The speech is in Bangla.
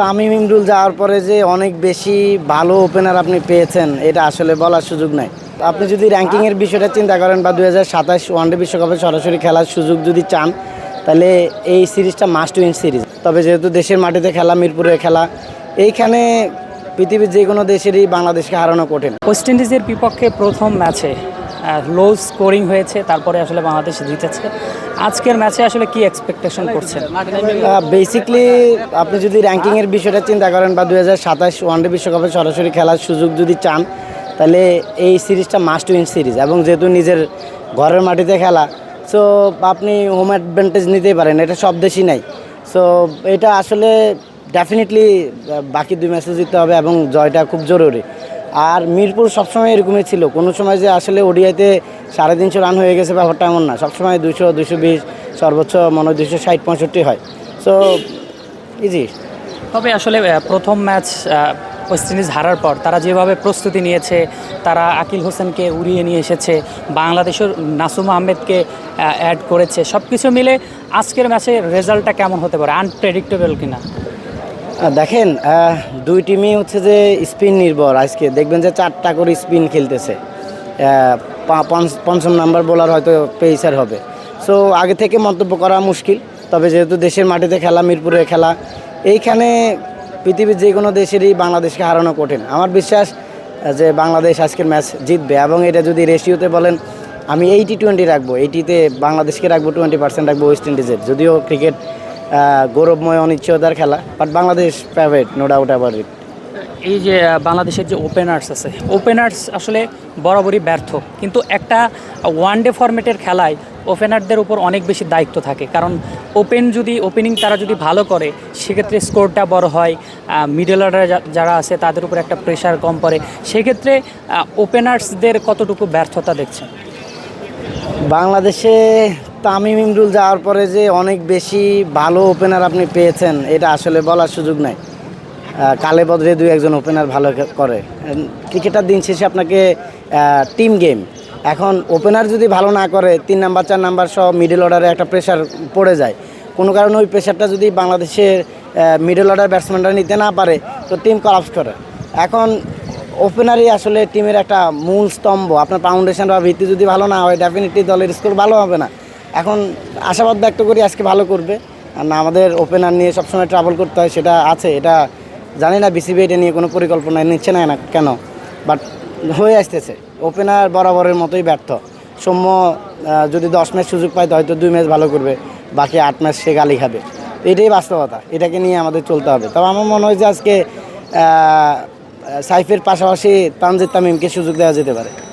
তামিম ইমরুল যাওয়ার পরে যে অনেক বেশি ভালো ওপেনার আপনি পেয়েছেন, এটা আসলে বলার সুযোগ নাই। আপনি যদি র্যাঙ্কিংয়ের বিষয়টা চিন্তা করেন বা দু হাজার সাতাশ ওয়ানডে বিশ্বকাপে সরাসরি খেলার সুযোগ যদি চান, তাহলে এই সিরিজটা মাস্ট উইন সিরিজ। তবে যেহেতু দেশের মাটিতে খেলা, মিরপুরে খেলা, এইখানে পৃথিবীর যে কোনো দেশেরই বাংলাদেশকে হারানো কঠিন। ওয়েস্ট ইন্ডিজের বিপক্ষে প্রথম ম্যাচে লো স্কোরিং হয়েছে তারপরে আসলে বাংলাদেশ জিতেছে। আজকের ম্যাচে আসলে কি এক্সপেকটেশন করছেন? বেসিকলি আপনি যদি র্যাঙ্কিংয়ের বিষয়টা চিন্তা করেন বা দুই হাজার সাতাশ ওয়ানডে বিশ্বকাপে সরাসরি খেলার সুযোগ যদি চান তাহলে এই সিরিজটা মাস্ট উইন সিরিজ এবং যেহেতু নিজের ঘরের মাটিতে খেলা সো আপনি হোম অ্যাডভান্টেজ নিতেই পারেন এটা সব দেশই নাই। সো এটা আসলে ডেফিনেটলি বাকি দুই ম্যাচে জিততে হবে এবং জয়টা খুব জরুরি। আর মিরপুর সবসময় এরকমই ছিল। কোনো সময় যে আসলে ওডিআইতে সাড়ে তিনশো রান হয়ে গেছে ব্যাপারটা এমন না। সবসময় দুশো দুশো বিশ, সর্বোচ্চ মনে হয় দুশো ষাট, পঁয়ষট্টি হয়। সো ইজি তবে আসলে প্রথম ম্যাচ ওয়েস্ট ইন্ডিজ হারার পর তারা যেভাবে প্রস্তুতি নিয়েছে, তারা আকিল হোসেনকে উড়িয়ে নিয়ে এসেছে, বাংলাদেশের নাসুম আহমেদকে অ্যাড করেছে সব কিছু মিলে আজকের ম্যাচের রেজাল্টটা কেমন হতে পারে? আনপ্রেডিক্টেবল কিনা? দেখেন দুই টিমই হচ্ছে যে স্পিন নির্ভর আজকে। দেখবেন যে চারটা করে স্পিন খেলতেছে। পঞ্চম নাম্বার বোলার হয়তো পেসার হবে। সো আগে থেকে মন্তব্য করা মুশকিল। তবে যেহেতু দেশের মাটিতে খেলা, মিরপুরে খেলা, এইখানে পৃথিবীর যে কোনো দেশেরই বাংলাদেশকে হারানো কঠিন। আমার বিশ্বাস যে বাংলাদেশ আজকের ম্যাচ জিতবে এবং এটা যদি রেশিওতে বলেন, আমি এইটি টোয়েন্টি রাখব। এইটিতে বাংলাদেশকে রাখব টোয়েন্টি পার্সেন্ট রাখব ওয়েস্ট ইন্ডিজের যদিও ক্রিকেট গৌরবময় অনিশ্চয়তার খেলা but Bangladesh favourite no doubt about it এই যে বাংলাদেশের যে ওপেনার্স আছে ওপেনার্স আসলে বরাবরই ব্যর্থ কিন্তু একটা ওয়ান ডে ফরম্যাটের খেলায় ওপেনারদের উপর অনেক বেশি দায়িত্ব থাকে কারণ ওপেন যদি ওপেনিং তারা যদি ভালো করে সেক্ষেত্রে স্কোরটা বড় হয় মিডল অর্ডারে যারা আছে তাদের উপর একটা প্রেশার কম পড়ে সেক্ষেত্রে ওপেনার্সদের কতটুকু ব্যর্থতা দেখছেন? বাংলাদেশে তামিম ইমরুল যাওয়ার পরে যে অনেক বেশি ভালো ওপেনার আপনি পেয়েছেন, এটা আসলে বলার সুযোগ নাই। কালে বদলে দুই একজন ওপেনার ভালো করে। ক্রিকেটার দিন শেষে আপনাকে টিম গেম এখন ওপেনার যদি ভালো না করে, তিন নাম্বার চার নাম্বার সহ মিডল অর্ডারে একটা প্রেশার পড়ে যায়। কোনো কারণে ওই প্রেশারটা যদি বাংলাদেশের মিডল অর্ডার ব্যাটসম্যানরা নিতে না পারে, তো টিম কলাপস করে। এখন ওপেনারই আসলে টিমের একটা মূল স্তম্ভ। আপনার ফাউন্ডেশন বা ভিত্তি যদি ভালো না হয় ডেফিনেটলি দলের স্কোর ভালো হবে না। এখন আশাবাদ ব্যক্ত করি আজকে ভালো করবে। আর না, আমাদের ওপেনার নিয়ে সবসময় ট্রাভেল করতে হয়, সেটা আছে, এটা জানি না বিসিবি এটা নিয়ে কোনো পরিকল্পনা নিচ্ছে না কেন? বাট হয়ে আসতেছে। ওপেনার বরাবরের মতোই ব্যর্থ। সৌম্য যদি দশ ম্যাচ সুযোগ পায় হয়তো দুই ম্যাচ ভালো করবে, বাকি আট ম্যাচ সে গালি খাবে। এটাই বাস্তবতা, এটাকে নিয়ে আমাদের চলতে হবে। তবে আমার মনে হয় যে আজকে সাইফের পাশাপাশি তানজিদ তামিমকে সুযোগ দেওয়া যেতে পারে।